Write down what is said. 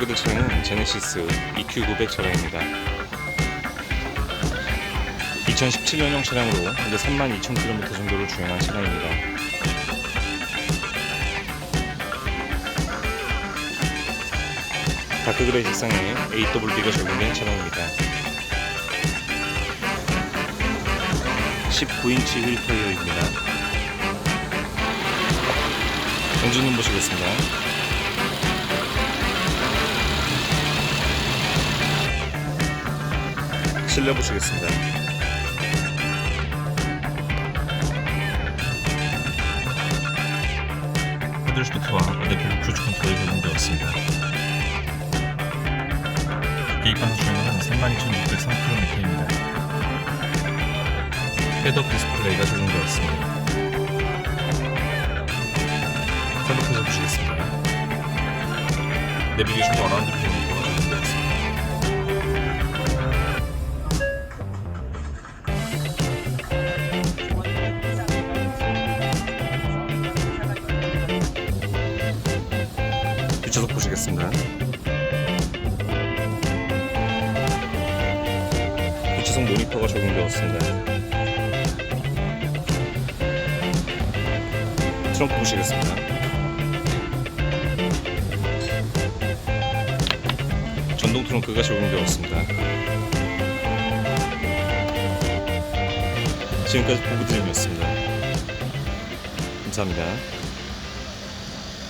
보게 될 차량은 제네시스 EQ900 차량입니다. 2017년형 차량으로 현재 32,000km 정도를 주행한 차량입니다. 다크그레이 색상에 AWD가 적용된 차량입니다. 19인치 휠 타이어입니다. 엔진룸 보시겠습니다. 실내 보시겠습니다. 헤드리프트와 어댑티브 크루즈 컨트롤이 적용되었습니다. 계기판 주행거리는 32,603km입니다. 헤드업 디스플레이가 적용되었습니다. 선루프에서 보시겠습니다. 내비게이션과 어라운드 뒷좌석 보시겠습니다. 뒷좌석 모니터가 적용되었습니다. 트렁크 보시겠습니다. 전동 트렁크가 적용되었습니다. 지금까지 보급드림이었습니다. 감사합니다.